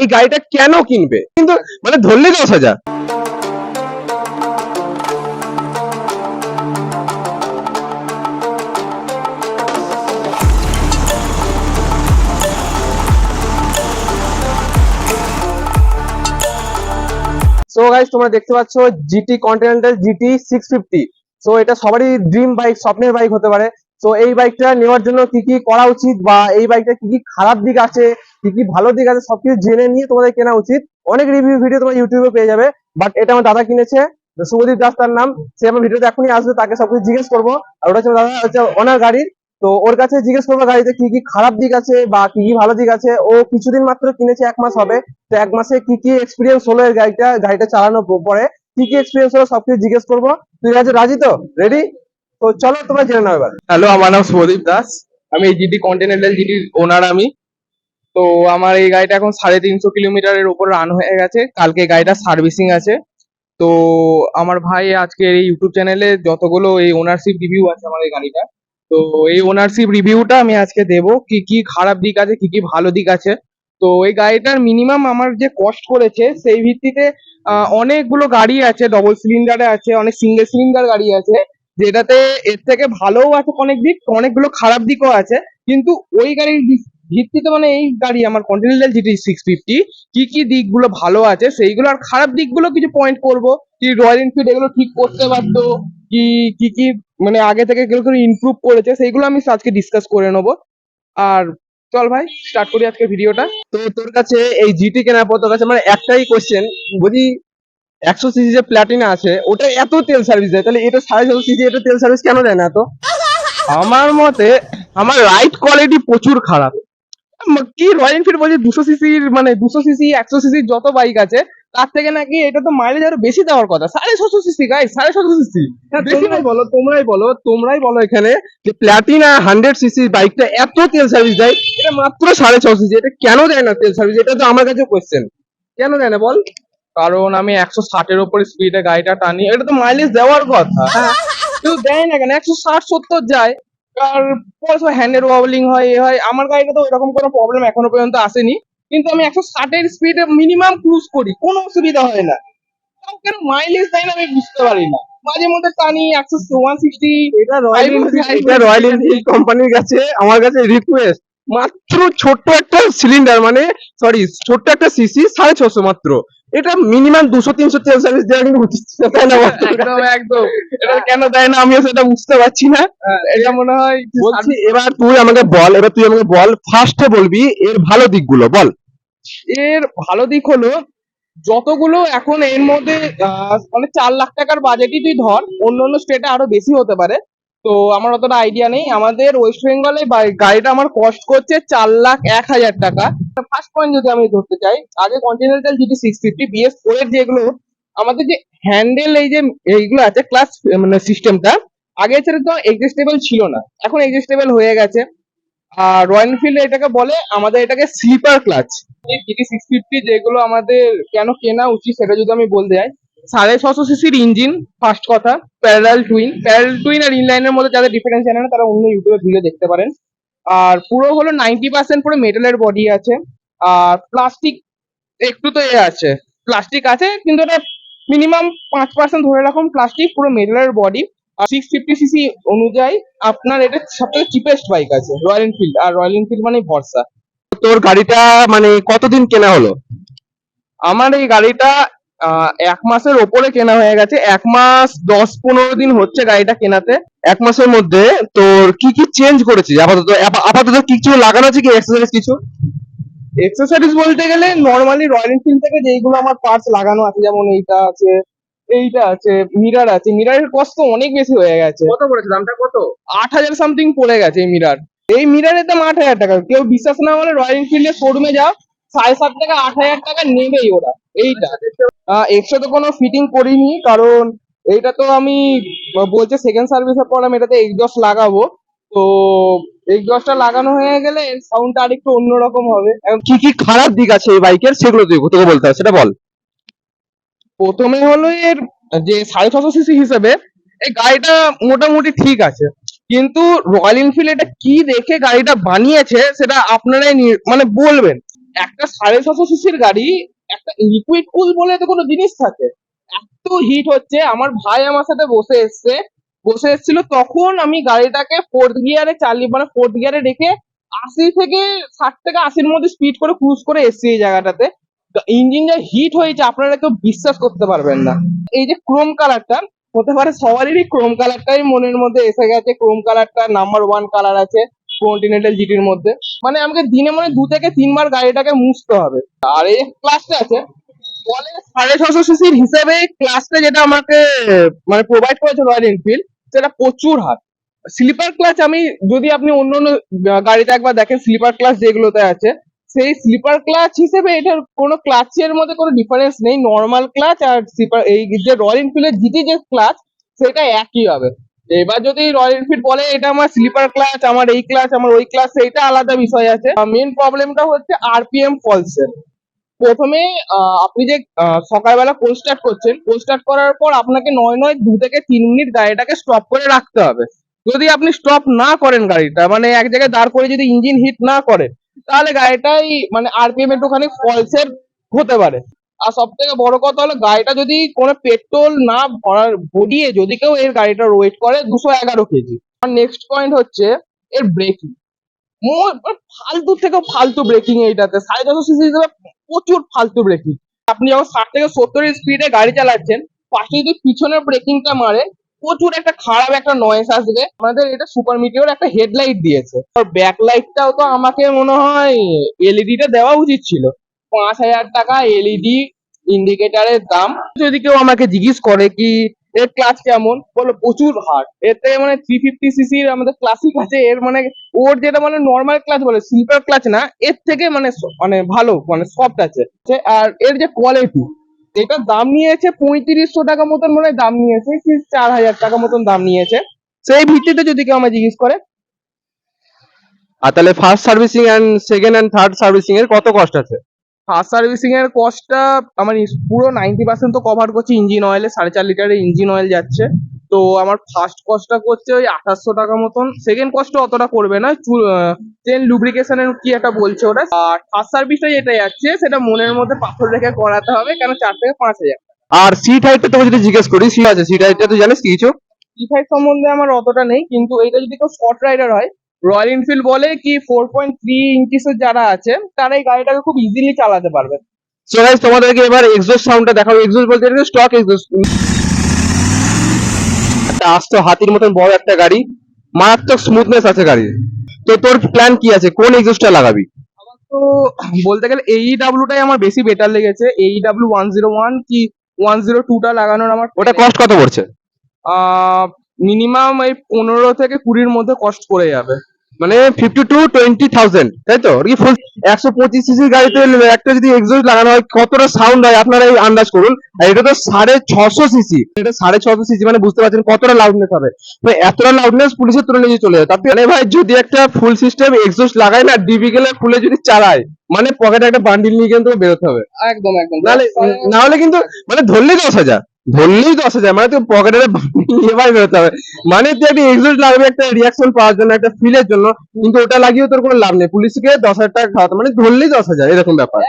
এই গাড়িটা কেন কিনবে? কিন্তু মানে ধরলে দশ হাজার। গাইস তোমরা দেখতে পাচ্ছ GT Continental GT six fifty so এটা সবারই ড্রিম বাইক স্বপ্নের বাইক হতে পারে। তো এই বাইকটা নেওয়ার জন্য কি কি করা উচিত বা এই বাইকটা কি কি খারাপ দিক আছে, কি কি ভালো দিক আছে সবকিছু জেনে নিয়ে তোমাদের কেনা উচিত। অনেক রিভিউ ভিডিও তোমার ইউটিউবে পেয়ে যাবে বাট এটা আমার দাদা কিনেছে শুভদীপ দাস তার নাম, সে আমার ভিডিওতে এখনই আসবে, তাকে সবকিছু জিজ্ঞেস করব, আর ওটা হচ্ছে দাদা, হচ্ছে ওনার গাড়ির। তো ওর কাছে জিজ্ঞেস করব গাড়িতে কি কি খারাপ দিক আছে বা কি কি ভালো দিক আছে। ও কিছুদিন মাত্র কিনেছে, এক মাস হবে, তো এক মাসে কি কি এক্সপিরিয়েন্স হলো এই গাড়িটা গাড়িটা চালানোর পরে, কি কি এক্সপিরিয়েন্স হলো সবকিছু জিজ্ঞেস করব। তুই আছে রাজি তো? রেডি তো চলো তোমরা জেনে নাও এবার। হ্যালো আমার নাম শুভদীপ দাস। আমি জিটি কন্টিনেন্টাল জিটির ওনার আমি। তো আমার এই গাড়িটা এখন সাড়ে তিনশো কিলোমিটারের উপর রান হয়ে গেছে। কালকে গাড়িটা সার্ভিসিং আছে। তো আমার ভাই আজকে এই ইউটিউব চ্যানেলে যতগুলো এই ওনারশিপ রিভিউ আছে আমার এই গাড়িটা তো এই ওনারশিপ রিভিউটা আমি আজকে দেব। কি কি খারাপ দিক আছে, কি কি ভালো দিক আছে। তো এই গাড়িটার মিনিমাম আমার যে কস্ট করেছে, সেই ভিত্তিতে অনেকগুলো গাড়ি আছে ডবল সিলিন্ডারে আছে, অনেক সিঙ্গেল সিলিন্ডার গাড়ি আছে। যেটাতে এর থেকে ভালোও আছে অনেক দিক, অনেকগুলো খারাপ দিকও আছে। কিন্তু ওই গাড়ির ভিত্তিতে মানে এই গাড়ি আমার কন্টিনেন্টাল জিটি সিক্স ফিফটি কি কি দিকগুলো ভালো আছে, সেইগুলো আর খারাপ দিকগুলো কিছু পয়েন্ট করব। কি রয়্যাল এনফিল্ড এগুলো ঠিক করতে পারতো কি কি কি মানে আগে থেকে করে ইমপ্রুভ করেছে, সেইগুলো আমি আজকে ডিসকাস করে নেব। আর চল ভাই স্টার্ট করি আজকে ভিডিওটা তো তোর কাছে এই জিটি কেনার পর তোর কাছে মানে একটাই কোশ্চেন বুঝি একশো সিসি যে প্ল্যাটিনা আছে ওটা এত তেল সার্ভিস দেয়। তাহলে এটা সাড়ে ছশো সিসি এটা তেল সার্ভিস কেন দেয় না এত? আমার মতে আমার রাইড কোয়ালিটি প্রচুর খারাপ। কি রয়্যাল এনফিল্ড বলছে দুশো সিসির মানে দুশো সিসি একশো সিসির যত বাইক আছে তার থেকে নাকি এটা তো মাইলেজ আরও বেশি দেওয়ার কথা। সাড়ে ছশো সিসি গাই সাড়ে ছশো সিসি। বেশি তোমরাই বলো তোমরাই বলো তোমরাই বলো এখানে যে প্ল্যাটিনা হান্ড্রেড সিসি বাইকটা এত তেল সার্ভিস দেয় এটা মাত্র সাড়ে ছশো সিসি এটা কেন দেয় না তেল সার্ভিস এটা তো আমার কাছে কোয়েশ্চেন কেন দেয় না বল? কারণ আমি একশো ষাটের ওপরে স্পিডে গাড়িটা টানি। এটা তো মাইলেজ দেওয়ার কথা। কিন্তু দেয় না কেন? একশো ষাট সত্তর যায়। আর পয়সা হ্যান্ডের ওয়াবলিং হয় এ হয়। আমার গাড়িটা তো এরকম কোনো প্রবলেম এখনও পর্যন্ত আসেনি। কিন্তু আমি একশো ষাটের স্পিডে মিনিমাম ক্রুজ করি। কোনো অসুবিধা হয় না। কেন মাইলেজ দেয় না আমি বুঝতে পারি না। মাঝে মধ্যে টানি একশো ওয়ান সিক্সটি এটা রয়্যাল এনফিল্ড কোম্পানির কাছে আমার কাছে রিকোয়েস্ট মাত্র ছোট্ট একটা সিলিন্ডার মানে সরি ছোট্ট একটা সিসি সাড়ে ছশো মাত্র। এটা মিনিমাম দুশো তিনশো তেল সার্ভিস দেওয়া কিন্তু উচিত তাই না? একদম একদম। এটা কেন দেয় না? আমিও সেটা বুঝতে পারছি না। এটা মনে হয় বলছি এবার তুই আমাকে বল এবার তুই আমাকে বল ফার্স্টে বলবি এর ভালো দিকগুলো বল। এর ভালো দিক হলো যতগুলো এখন এর মধ্যে মানে চার লাখ টাকার বাজেটই তুই ধর অন্য অন্য স্টেটে আরও বেশি হতে পারে। তো আমার অতটা আইডিয়া নেই। আমাদের ওয়েস্ট বেঙ্গলে গাড়িটা আমার কস্ট করছে চার লাখ এক হাজার টাকা। ফার্স্ট পয়েন্ট যদি আমি ধরতে চাই, আগে Continental GT six fifty BS four এর যেগুলো, আমাদের যে হ্যান্ডেল এই যে এইগুলো আছে ক্লাস মানে সিস্টেমটা আগে ছেড়ে তো এক্সিস্টেবল ছিল না। এখন এক্সিস্টেবল হয়ে গেছে। আর রয়্যাল এনফিল্ড এটাকে বলে, আমাদের এটাকে slipper clutch GT six fifty যেগুলো আমাদের কেন কেনা উচিত সেটা যদি আমি বলতে যাই সাড়ে ছশো সিসির ইঞ্জিন ফার্স্ট কথা প্যারাল টুইন প্যারাল টুইন আর ইনলাইনের মধ্যে যাদের ডিফারেন্স জানে না, তারা অন্য ইউটিউবে ভিডিও দেখতে পারেন। আর পুরো হলো নাইনটি পার্সেন্ট পুরো মেটালের বডি আছে। আর প্লাস্টিক একটু তো এ আছে। প্লাস্টিক আছে, কিন্তু এটা মিনিমাম পাঁচ পার্সেন্ট ধরে রাখুন প্লাস্টিক পুরো মেটালের বডি আর সিক্স ফিফটি সিসি অনুযায়ী আপনার এটা সবথেকে চিপেস্ট বাইক আছে রয়্যাল এনফিল্ড আর রয়্যাল এনফিল্ড মানে ভরসা। তোর গাড়িটা মানে কতদিন কেনা হলো? আমার এই গাড়িটা এক মাসের ওপরে কেনা হয়ে গেছে। এক মাস দশ পনেরো দিন হচ্ছে গাড়িটা কেনাতে। এক মাসের মধ্যে তোর কি কি চেঞ্জ করেছিস? আপাতত আপাতত কিছু লাগানো আছে কি এক্সারসাইজ কিছু? এক্সেসরিজ বলতে গেলে নর্মালি রয়্যাল এনফিল্ড থেকে যেইগুলো আমার পার্টস লাগানো আছে যেমন এইটা আছে এইটা আছে মিরার আছে। মিরারের কস্ট তো অনেক বেশি হয়ে গেছে। কত করেছে দামটা কত? আট হাজার সামথিং পড়ে গেছে এই মিরার এই মিরারের দাম আট হাজার টাকা। কেউ বিশ্বাস না হলে রয়্যাল এনফিল্ডের শোরুমে যাও। সাড়ে সাত টাকা, আট হাজার টাকা নেবেই ওরা, এইটা। এক্সট্রা তো কোনো ফিটিং করিনি, কারণ এইটা তো আমি বলছে সেকেন্ড সার্ভিসের পর আমি এটাতে এক্সজস্ট লাগাবো। তো এক্সজস্টটা লাগানো হয়ে গেলে সাউন্ডটা আরেকটু অন্যরকম হবে। কি কি খারাপ দিক আছে এই বাইকের, সেগুলো তুই তোকে বলতে হবে, সেটা বল। প্রথমে হলো এর যে সাড়ে ছশো সিসি হিসেবে, এই গাড়িটা মোটামুটি ঠিক আছে। কিন্তু রয়্যাল এনফিল্ড এটা কি দেখে গাড়িটা বানিয়েছে, সেটা আপনারাই মানে বলবেন। একটা সাড়ে ছশো সিসির গাড়ি, একটা লিকুইড কুল বলে তো কোনো জিনিস থাকে। এত হিট হচ্ছে, আমার ভাই আমার সাথে বসে এসছে। বসে এসেছিল, তখন আমি গাড়িটাকে ফোর্থ গিয়ারে চালিয়ে মানে ফোর্থ গিয়ারে রেখে আশি থেকে ষাট থেকে আশির মধ্যে স্পিড করে ক্রুজ করে এসছি এই জায়গাটাতে। ইঞ্জিন যা হিট হয়েছে, আপনারা কেউ বিশ্বাস করতে পারবেন না। এই যে ক্রোম কালারটা হতে পারে সবারই ক্রোম কালারটাই মনের মধ্যে এসে গেছে। ক্রোম কালারটা নাম্বার ওয়ান কালার আছে। কন্টিনেন্টাল জিটির মধ্যে। মানে আমাকে দিনে মনে দু থেকে তিনবার গাড়িটাকে মুছতে হবে। আর এই ক্লাসটা আছে। সাড়ে ছশো সিসির হিসেবে ক্লাসটা যেটা আমাকে মানে প্রোভাইড করেছে রয়্যাল এনফিল্ড সেটা প্রচুর হাত। স্লিপার ক্লাচ আমি, যদি আপনি অন্য অন্য গাড়িতে একবার দেখেন স্লিপার ক্লাচ যেগুলোতে আছে, সেই স্লিপার ক্লাচ হিসেবে এটার কোনো ক্লাচের মধ্যে কোনো ডিফারেন্স নেই। নর্মাল ক্লাচ আর স্লিপার এই যে রয়্যাল এনফিল্ডের জিটি যে ক্লাচ সেটা একই হবে। এবার যদি রয়্যাল এনফিল্ড বলে, এটা আমার স্লিপার ক্লাচ আমার এই ক্লাচ আমার ওই ক্লাচ সেইটা আলাদা বিষয় আছে। মেন প্রবলেমটা হচ্ছে আরপিএম ফলসের প্রথমে আপনি যে সকালবেলা কোল স্টার্ট করছেন কোল স্টার্ট করার পর আপনাকে নয় নয় দু থেকে তিন মিনিট গাড়িটাকে স্টপ করে রাখতে হবে। যদি আপনি স্টপ না করেন গাড়িটা মানে এক জায়গায় দাঁড় করে যদি ইঞ্জিন হিট না করে তাহলে গাড়িটাই মানে আরপিএম একটুখানি ফলসের হতে পারে। আর সব থেকে বড় কথা হলো গাড়িটা যদি কোনো পেট্রোল না ভরার, ভরিয়ে যদি কেউ এর গাড়িটার ওয়েট করে দুশো এগারো কেজি। আর নেক্সট পয়েন্ট হচ্ছে এর ব্রেকিং ফালতু থেকে ফালতু ব্রেকিং এইটাতে। সাড়ে ছশো সিসি হিসেবে প্রচুর ফালতু ব্রেকিং আপনি যখন ষাট থেকে সত্তর স্পিডে গাড়ি চালাচ্ছেন, পাশে যদি পিছনের ব্রেকিংটা মারে, প্রচুর একটা খারাপ একটা নয়েস আসবে। আমাদের এটা সুপার মিটিওর একটা হেডলাইট দিয়েছে। আর ব্যাক লাইটটাও তো আমাকে মনে হয় এলইডিটা দেওয়া উচিত ছিল। পাঁচ হাজার টাকা এলইডি ইন্ডিকেটারের দাম। যদি কেউ আমাকে জিজ্ঞেস করে কি এর ক্লাচ কেমন, বলো প্রচুর হার্ড এতে মানে থ্রি ফিফটি সিসির আমাদের ক্লাসিক আছে। এর মানে ওর যেটা মানে নর্মাল ক্লাচ বলে স্লিপার ক্লাচ না, এর থেকে মানে মানে ভালো মানে সফট আছে। আর এর যে কোয়ালিটি এটার দাম নিয়েছে পঁয়ত্রিশশো টাকা মতন মনে দাম নিয়েছে চার হাজার টাকা মতন দাম নিয়েছে। সেই ভিত্তিতে যদি কেউ আমায় জিজ্ঞেস করে। আর তাহলে first servicing and second and third servicing এর কত কস্ট আছে? ফার্স্ট সার্ভিসিং এর কস্টটা আমার পুরো নাইনটি পার্সেন্ট তো কভার করছে ইঞ্জিন অয়েলে সাড়ে চার লিটারের ইঞ্জিন অয়েল যাচ্ছে। তো আমার ফার্স্ট কস্টটা করছে ওই আঠাশশো টাকা মতন। সেকেন্ড কস্টটা অতটা করবে না চেন লুব্রিকেশনের কি একটা বলছে ওরা আর ফার্স্ট সার্ভিসটা যেটা যাচ্ছে সেটা মনের মধ্যে পাথর রেখে করাতে হবে কেন চার থেকে পাঁচ হাজার আর সিট হাইটটা তোকে যদি জিজ্ঞেস করি সিট আছে সিট হাইটটা তুই জানিস কিছু? ই ফাইভ সম্বন্ধে আমার অতটা নেই কিন্তু এটা যদি কেউ শর্ট রাইডার হয় রয়্যাল এনফিল্ড বলে কি ফোর পয়েন্ট থ্রি ইঞ্চিসের যারা আছে তারা এই গাড়িটাকে খুব ইজিলি চালাতে পারবে। সো গাইস তোমাদেরকে এবার এক্সস্ট সাউন্ডটা দেখাবো। এক্সস্ট বলতে এটা স্টক এক্সস্ট একটা আস্ত হাতির মতন বড় একটা গাড়ি মারাত্মক স্মুথনেস আছে গাড়ির। তো তোর প্ল্যান কি আছে? কোন এক্সস্টটা লাগাবি? আমার তো বলতে গেলে এইডাব্লিউটাই আমার বেশি বেটার লেগেছে। এই এইডাব্লিউ ওয়ান জিরো ওয়ান কি ওয়ান জিরো টুটা লাগানোর আমার ওটা কস্ট কত পড়ছে? মিনিমাম এই পনেরো থেকে কুড়ির মধ্যে কষ্ট করে যাবে। মানে ফিফটি টু টোয়েন্টি থাউজেন্ড তাই তো কি ফুল একশো পঁচিশ সিসির গাড়িতে একটা যদি এক্সস্ট লাগানো হয় কতটা সাউন্ড হয়? আপনারা এই আন্দাজ করুন। আর এটা তো সাড়ে ছশো সিসি এটা সাড়ে ছশো সিসি মানে বুঝতে পারছেন কতটা লাউডনেস হবে। মানে এতটা লাউডনেস পুলিশের তুলে নিয়ে চলে যায় তাতে মানে ভাই যদি একটা ফুল সিস্টেম এক্সস্ট লাগায় না ডিবি গেলে খুলে যদি চালায় মানে পকেটে একটা বান্ডিল নিয়ে কিন্তু বেরোতে হবে। একদম একদম। নাহলে নাহলে কিন্তু মানে ধরলে দশ হাজার। ধরলেই দশ হাজার মানে তুই পকেটে বাড়ি বেরোতে হবে। মানে তুই একটা এক্সস্ট লাগবে, একটা রিয়াকশন পাওয়ার জন্য, একটা ফিলের জন্য, কিন্তু ওটা লাগিয়েও তোর কোনো লাভ নেই। পুলিশকে দশ হাজার টাকা খাওয়াতে মানে ধরলেই দশ হাজার এরকম ব্যাপার।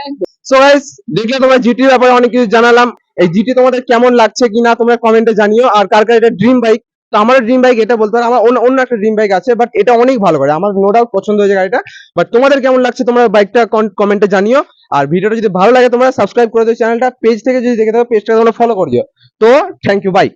সো গাইস দেখলে তোমার জিটির ব্যাপারে অনেক কিছু জানালাম। এই জিটি তোমাদের কেমন লাগছে কিনা তোমরা কমেন্টে জানিও। আর কার কার এটা ড্রিম বাইক তো আমার ড্রিম বাইক এটা বলতে পারো। আমার অন্য অন্য একটা ড্রিম বাইক আছে বাট এটা অনেক ভালো করে। আমার নো ডাউট পছন্দ হয়েছে গাড়িটা। বাট তোমাদের কেমন লাগছে তোমরা বাইকটা কমেন্টে জানিও। আর ভিডিওটা যদি ভালো লাগে তোমরা সাবস্ক্রাইব করে দিও, চ্যানেলটা পেজ থেকে যদি দেখে থাকো পেজটা তোমরা ফলো করে দিও। তো থ্যাংক ইউ বাই